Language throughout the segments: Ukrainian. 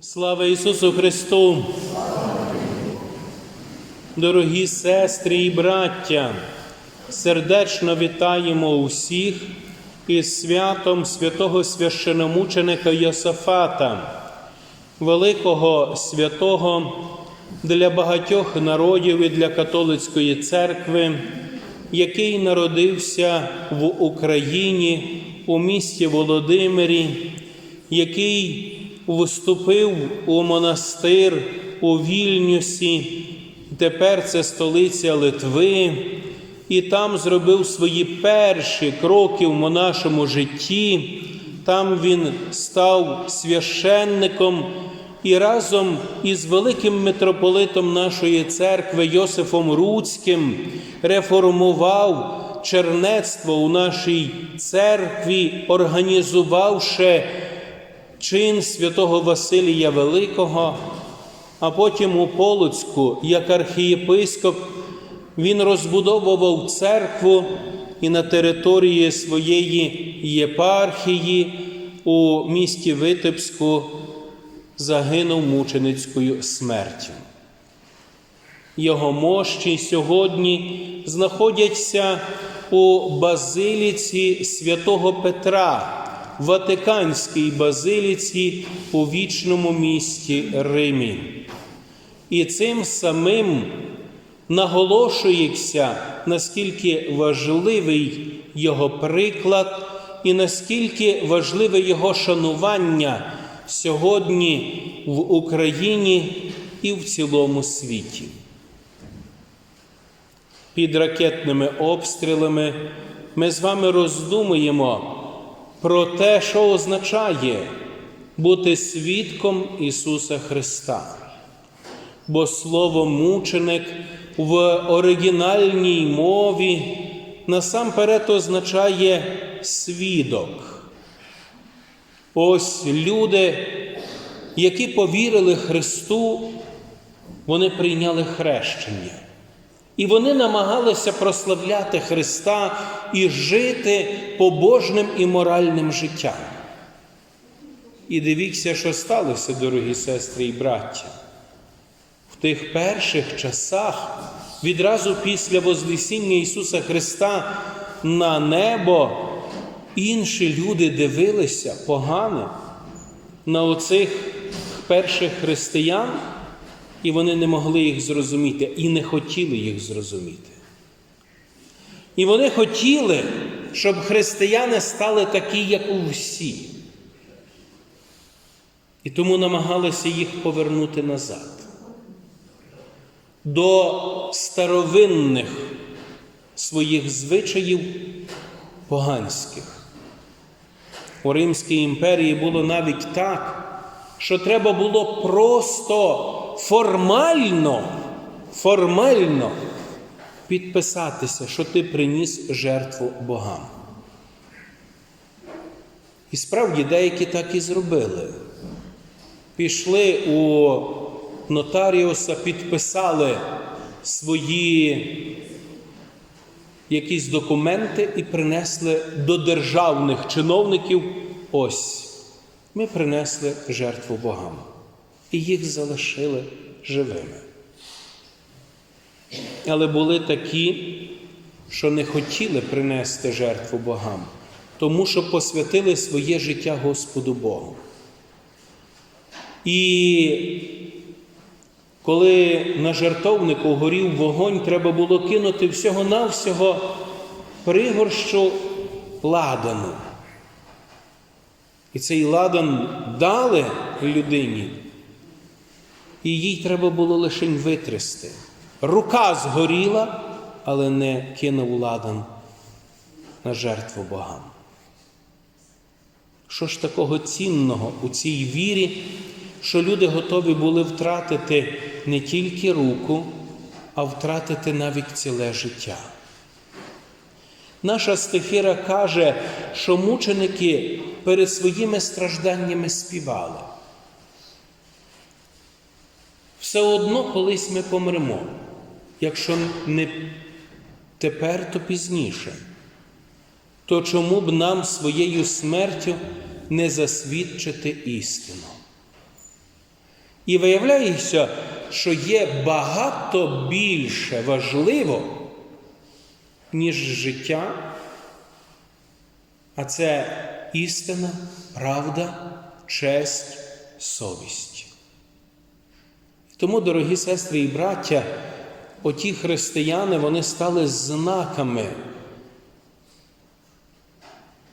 Слава Ісусу Христу! Дорогі сестри і браття, сердечно вітаємо усіх із святом святого священомученика Йосафата, великого святого для багатьох народів і для католицької церкви, який народився в Україні у місті Володимирі, який вступив у монастир у Вільнюсі, тепер це столиця Литви, і там зробив свої перші кроки в монашому житті. Там він став священником і разом із великим митрополитом нашої церкви Йосифом Руцьким реформував чернецтво у нашій церкві, організувавши чин святого Василія Великого, а потім у Полоцьку, як архієпископ, він розбудовував церкву і на території своєї єпархії у місті Витебську загинув мученицькою смертю. Його мощі сьогодні знаходяться у базиліці святого Петра, Ватиканській базиліці у вічному місті Римі. І цим самим наголошується, наскільки важливий його приклад і наскільки важливе його шанування сьогодні в Україні і в цілому світі. Під ракетними обстрілами ми з вами роздумуємо про те, що означає бути свідком Ісуса Христа. Бо слово мученик в оригінальній мові насамперед означає свідок. Ось люди, які повірили Христу, вони прийняли хрещення. І вони намагалися прославляти Христа і жити побожним і моральним життям. І дивіться, що сталося, дорогі сестри і браття. В тих перших часах, відразу після Вознесіння Ісуса Христа на небо, інші люди дивилися погано на оцих перших християн, і вони не могли їх зрозуміти і не хотіли їх зрозуміти. І вони хотіли, щоб християни стали такі, як усі. І тому намагалися їх повернути назад до старовинних своїх звичаїв поганських. У Римській імперії було навіть так, що треба було просто формально, формально підписатися, що ти приніс жертву богам. І справді деякі так і зробили. Пішли у нотаріуса, підписали свої якісь документи і принесли до державних чиновників. Ось ми принесли жертву богам. І їх залишили живими. Але були такі, що не хотіли принести жертву богам, тому що посвятили своє життя Господу Богу. І коли на жертовнику горів вогонь, треба було кинути всього-навсього пригорщу ладану. І цей ладан дали людині, і їй треба було лише витрясти. Рука згоріла, але не кинув ладан на жертву богам. Що ж такого цінного у цій вірі, що люди готові були втратити не тільки руку, а втратити навіть ціле життя? Наша стихира каже, що мученики перед своїми стражданнями співали. Все одно колись ми помремо, якщо не тепер, то пізніше. То чому б нам своєю смертю не засвідчити істину? І виявляється, що є багато більше важливо, ніж життя, а це істина, правда, честь, совість. Тому, дорогі сестри і браття, оті християни вони стали знаками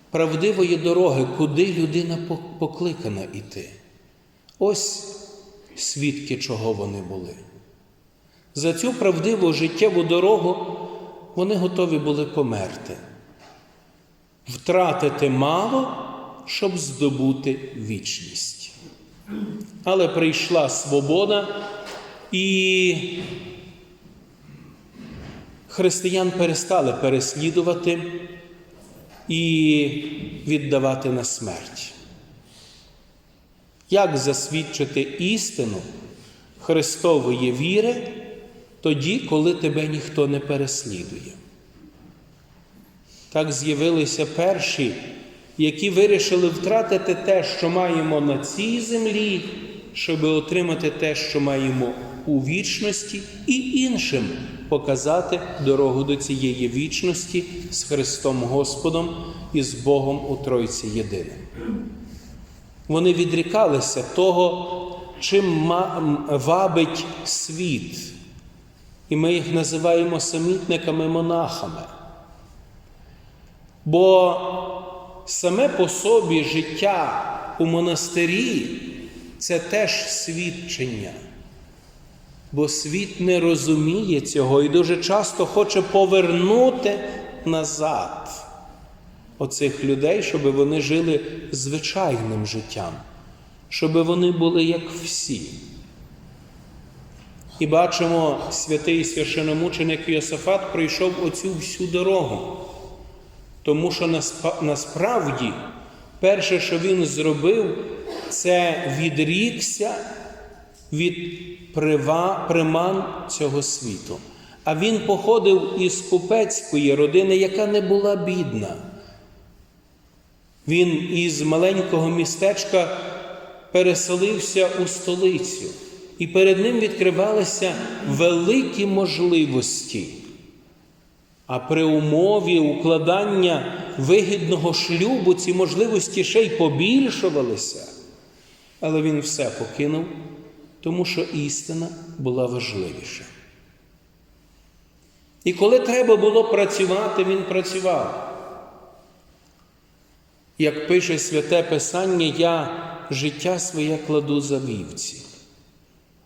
правдивої дороги, куди людина покликана йти. Ось свідки, чого вони були. За цю правдиву життєву дорогу вони готові були померти, втратити мало, щоб здобути вічність. Але прийшла свобода, і християн перестали переслідувати і віддавати на смерть. Як засвідчити істину Христової віри тоді, коли тебе ніхто не переслідує? Так з'явилися перші, які вирішили втратити те, що маємо на цій землі, щоб отримати те, що маємо у вічності, і іншим показати дорогу до цієї вічності з Христом Господом і з Богом у Тройці Єдиним. Вони відрікалися того, чим вабить світ. І ми їх називаємо самітниками-монахами. Бо саме по собі життя у монастирі це теж свідчення. Бо світ не розуміє цього і дуже часто хоче повернути назад оцих людей, щоб вони жили звичайним життям, щоб вони були як всі. І бачимо, святий священомученик Йосифат пройшов оцю всю дорогу. Тому що насправді перше, що він зробив, це відрікся від приман цього світу. А він походив із купецької родини, яка не була бідна. Він із маленького містечка переселився у столицю, і перед ним відкривалися великі можливості. А при умові укладання вигідного шлюбу ці можливості ще й побільшувалися. Але він все покинув, тому що істина була важливіша. І коли треба було працювати, він працював. Як пише святе Писання, я життя своє кладу за вівці.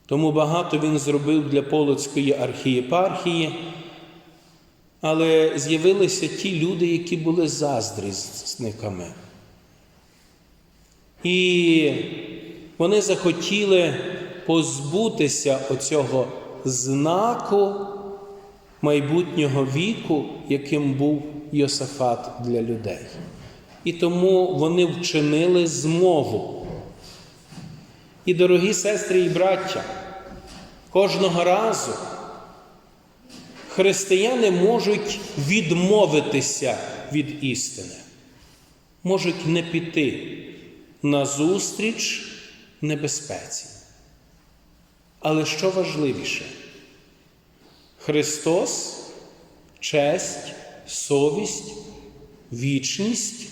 Тому багато він зробив для Полоцької архієпархії, але з'явилися ті люди, які були заздрісниками. І вони захотіли позбутися оцього знаку майбутнього віку, яким був Йосафат для людей. І тому вони вчинили змову. І, дорогі сестри і браття, кожного разу християни можуть відмовитися від істини, можуть не піти на зустріч небезпеці. Але що важливіше? Христос, честь, совість, вічність,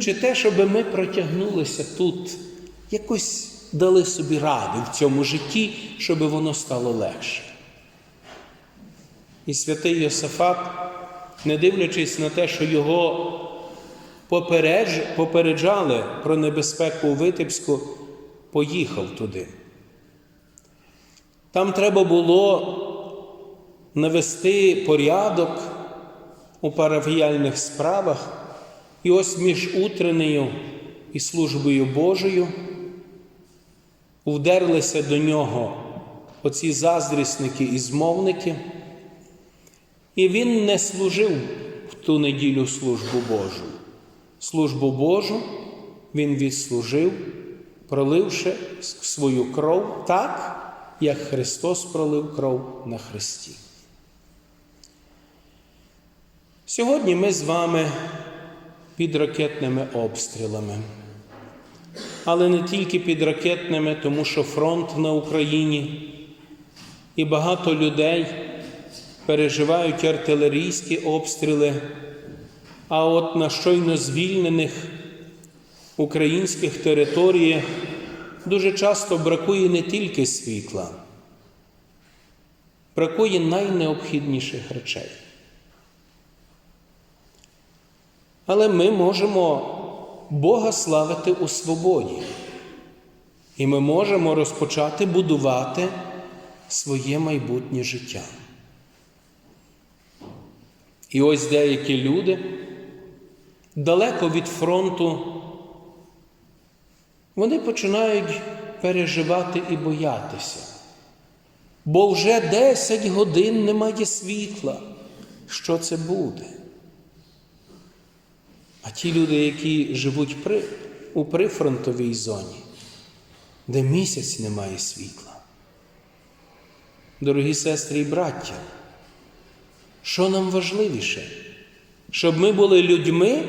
чи те, щоб ми протягнулися тут, якось дали собі ради в цьому житті, щоб воно стало легше. І святий Йосифат, не дивлячись на те, що його попереджали про небезпеку у Витебську, поїхав туди. Там треба було навести порядок у парафіяльних справах, і ось між утренею і службою Божою вдерлися до нього оці заздрісники і змовники, і він не служив в ту неділю службу Божу. Службу Божу він відслужив, проливши свою кров так, як Христос пролив кров на Христі. Сьогодні ми з вами під ракетними обстрілами. але не тільки під ракетними, тому що фронт на Україні і багато людей переживають артилерійські обстріли. А от на щойно звільнених українських територіях дуже часто бракує не тільки світла, бракує найнеобхідніших речей. Але ми можемо Бога славити у свободі, і ми можемо розпочати будувати своє майбутнє життя. І ось деякі люди далеко від фронту, вони починають переживати і боятися, бо вже 10 годин немає світла. Що це буде? А ті люди, які живуть при, у прифронтовій зоні, де місяць немає світла. Дорогі сестри і браття, що нам важливіше? Щоб ми були людьми,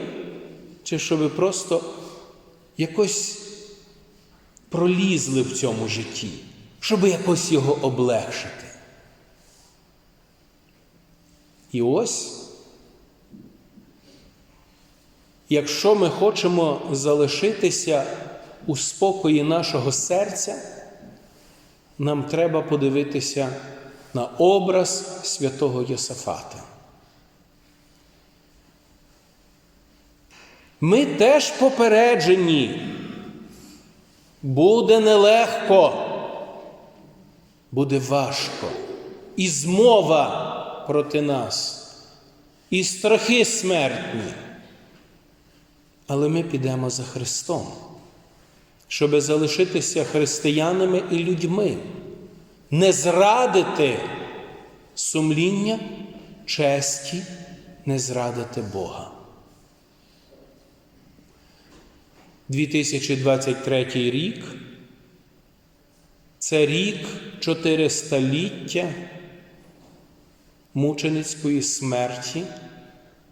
чи щоб просто якось пролізли в цьому житті, щоб якось його облегшити? І ось, якщо ми хочемо залишитися у спокої нашого серця, нам треба подивитися на образ святого Йосафата. Ми теж попереджені. Буде нелегко, буде важко. І змова проти нас, і страхи смертні. Але ми підемо за Христом, щоб залишитися християнами і людьми, не зрадити сумління, честі, не зрадити Бога. 2023 рік це рік чотиристоліття мученицької смерті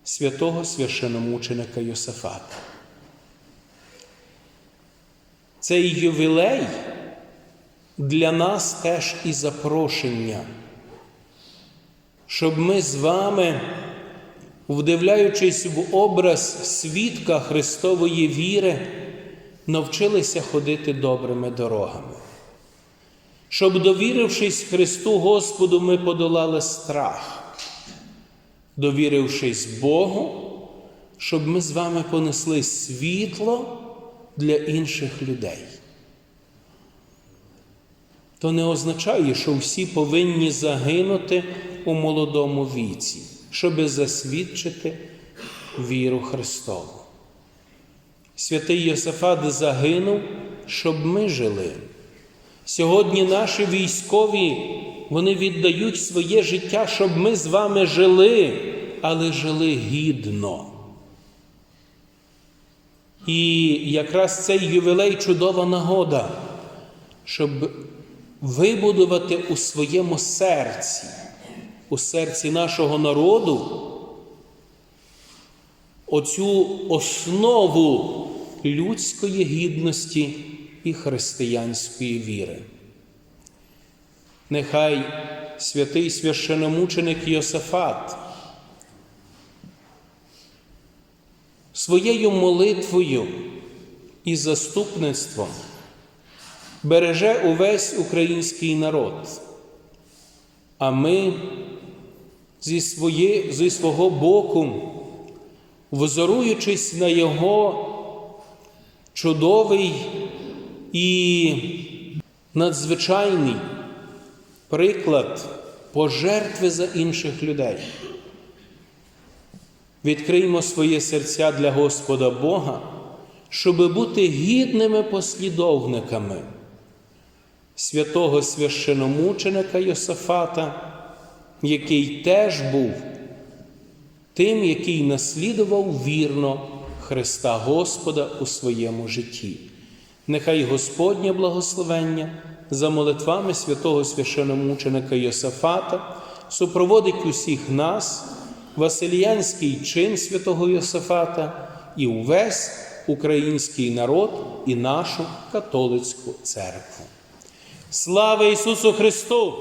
святого священомученика Йосифата. Цей ювілей для нас теж і запрошення, щоб ми з вами, вдивляючись в образ свідка Христової віри, навчилися ходити добрими дорогами. Щоб, довірившись Христу Господу, ми подолали страх, довірившись Богу, щоб ми з вами понесли світло для інших людей. То не означає, що всі повинні загинути у молодому віці, щоби засвідчити віру Христову. Святий Йосифат загинув, щоб ми жили. Сьогодні наші військові вони віддають своє життя, щоб ми з вами жили, але жили гідно. І якраз цей ювілей чудова нагода, щоб вибудувати у своєму серці, у серці нашого народу оцю основу людської гідності і християнської віри. Нехай святий священомученик Йосифат своєю молитвою і заступництвом береже увесь український народ, а ми зі, своє, зі свого боку, взоруючись на Його чудовий і надзвичайний приклад пожертви за інших людей. Відкриймо своє серця для Господа Бога, щоб бути гідними послідовниками святого священомученика Йосифата, який теж був тим, який наслідував вірно Христа Господа у своєму житті. Нехай Господнє благословення за молитвами святого священомученика Йосифата супроводить усіх нас, Василіянський чин святого Йосифата і увесь український народ і нашу католицьку церкву. Слава Ісусу Христу!